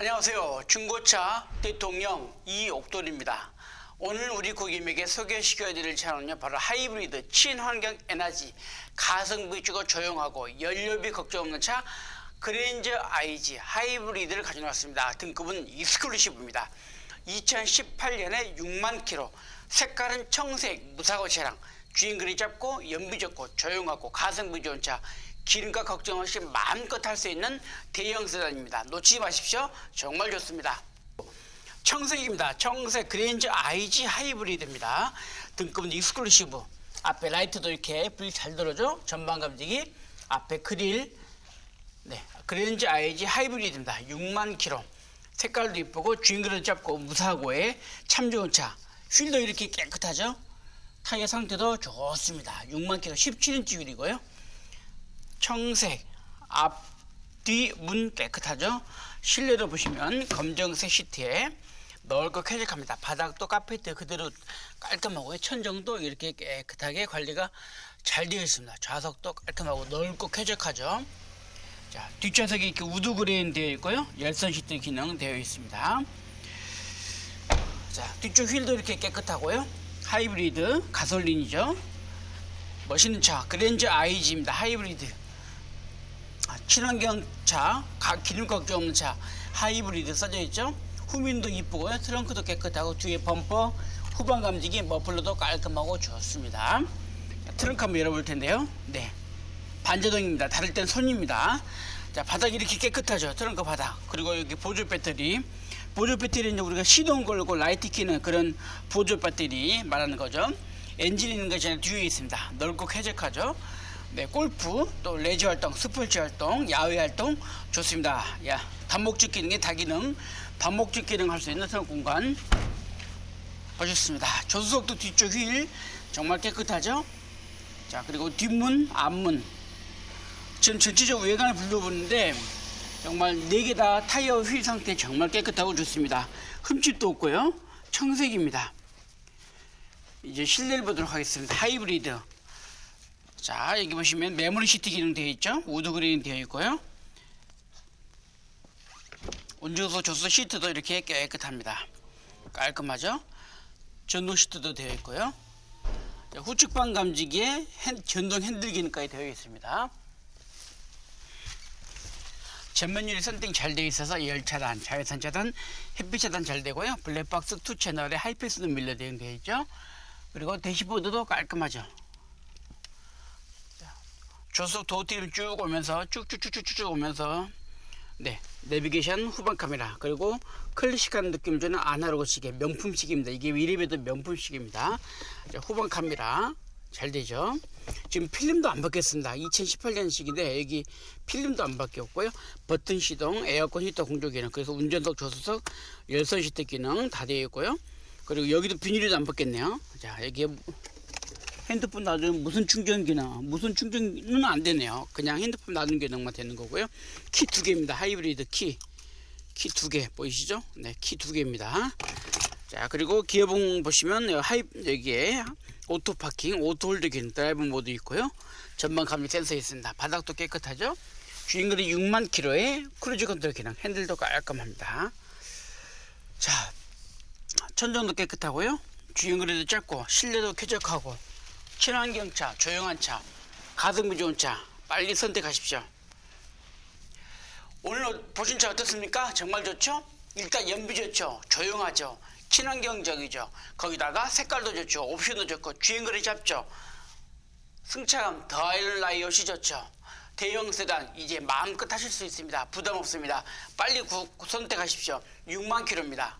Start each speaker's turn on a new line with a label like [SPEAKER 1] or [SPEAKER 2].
[SPEAKER 1] 안녕하세요. 중고차 대통령 이옥돌입니다. 오늘 우리 고객님에게 소개시켜드릴 차는요, 바로 하이브리드 친환경 에너지, 가성비 주고 조용하고 연료비 걱정 없는 차 그랜저 IG 하이브리드를 가져왔습니다. 등급은 익스클루시브입니다. 2018년에 6만 킬로, 색깔은 청색 무사고 차량, 주행거리 짧고 연비 좋고 조용하고 가성비 좋은 차 기름값 걱정 없이 마음껏 탈 수 있는 대형 세단입니다. 놓치지 마십시오. 정말 좋습니다. 청색입니다. 청색 그랜저 IG 하이브리드입니다. 등급은 익스클루시브. 앞에 라이트도 이렇게 불 잘 들어줘. 전방 감지기. 앞에 그릴. 네, 그랜저 IG 하이브리드입니다. 6만 킬로. 색깔도 이쁘고 주행거리도 짧고 무사고에 참 좋은 차. 휠도 이렇게 깨끗하죠. 타이어 상태도 좋습니다. 6만 킬로 17인치 휠이고요. 청색 앞뒤 문 깨끗하죠? 실내도 보시면 검정색 시트에 넓고 쾌적합니다. 바닥도 카페트 그대로 깔끔하고요 천정도 이렇게 깨끗하게 관리가 잘 되어 있습니다. 좌석도 깔끔하고 넓고 쾌적하죠? 자 뒷좌석이 이렇게 우드 그레인 되어 있고요. 열선 시트 기능 되어 있습니다. 자 뒤쪽 휠도 이렇게 깨끗하고요 하이브리드 가솔린이죠 멋있는 차 그랜저 IG입니다 하이브리드 아, 친환경 차, 가- 기름 걱정 없는 차, 하이브리드 써져 있죠. 후면도 이쁘고요. 트렁크도 깨끗하고 뒤에 범퍼, 후방 감지기, 머플러도 깔끔하고 좋습니다. 자, 트렁크 한번 열어볼 텐데요. 네, 반자동입니다. 다를 땐 손입니다. 자, 바닥이 이렇게 깨끗하죠. 트렁크 바닥. 그리고 여기 보조 배터리. 보조 배터리는 우리가 시동 걸고 라이트 키는 그런 보조 배터리 말하는 거죠. 엔진 있는 것이 아니라 뒤에 있습니다. 넓고 쾌적하죠. 네, 골프, 또 레저 활동, 스포츠 활동, 야외 활동 좋습니다. 야, 단목적 기능의 다기능, 단목적 기능 할 수 있는 그런 공간 보셨습니다. 조수석도 뒤쪽 휠 정말 깨끗하죠? 자, 그리고 뒷문, 앞문. 지금 전체적으로 외관을 불러보는데 정말 네 개 다 타이어 휠 상태 정말 깨끗하고 좋습니다. 흠집도 없고요. 청색입니다. 이제 실내를 보도록 하겠습니다. 하이브리드. 자, 여기 보시면 메모리 시트 기능 되어 있죠? 우드 그레인 되어 있고요. 운전석 조수 시트도 이렇게 깨끗합니다. 깔끔하죠? 전동 시트도 되어 있고요. 자, 후측방 감지기에 핸- 전동 핸들 기능까지 되어 있습니다. 전면 유리 선팅 잘 되어 있어서 열차단, 자외선 차단, 햇빛 차단 잘 되고요. 블랙박스 투 채널에 하이패스도 밀려 되어 있죠. 그리고 대시보드도 깔끔하죠. 조수석 도어티를 쭉 오면서 쭉쭉쭉쭉쭉 오면서 네 내비게이션 후방 카메라 그리고 클래식한 느낌 주는 아날로그 시계 명품 시계입니다 이게 이래봬도 명품 시계입니다 자, 후방 카메라 잘 되죠 지금 필름도 안 바뀌었습니다 2018년식인데 여기 필름도 안 바뀌었고요 버튼 시동 에어컨 히터 공조 기능 그래서 운전석 조수석 열선 시트 기능 다 되어 있고요 그리고 여기도 비닐도 안 바뀌었네요 자 여기에 핸드폰 놔두면 무선 충전 기능, 무선 충전은 안 되네요. 그냥 핸드폰 놔두는 기능만 되는 거고요. 키 두 개입니다. 하이브리드 키. 키 두 개 보이시죠? 네, 키 두 개입니다. 자, 그리고 기어봉 보시면 여기 하이 여기에 오토 파킹, 오토 홀드 기능, 드라이브 모드 있고요. 전방 감지 센서 있습니다. 바닥도 깨끗하죠? 주행거리 6만 킬로에 크루즈 컨트롤 기능, 핸들도 깔끔합니다. 자, 천정도 깨끗하고요. 주행거리도 짧고 실내도 쾌적하고 친환경 차, 조용한 차, 가성비 좋은 차 빨리 선택하십시오. 오늘 보신 차 어떻습니까? 정말 좋죠? 일단 연비 좋죠, 조용하죠, 친환경적이죠. 거기다가 색깔도 좋죠, 옵션도 좋고 주행거리 잡죠. 승차감 없이 좋죠. 대형 세단 이제 마음껏 하실 수 있습니다. 부담 없습니다. 빨리 구, 선택하십시오. 6만 킬로입니다.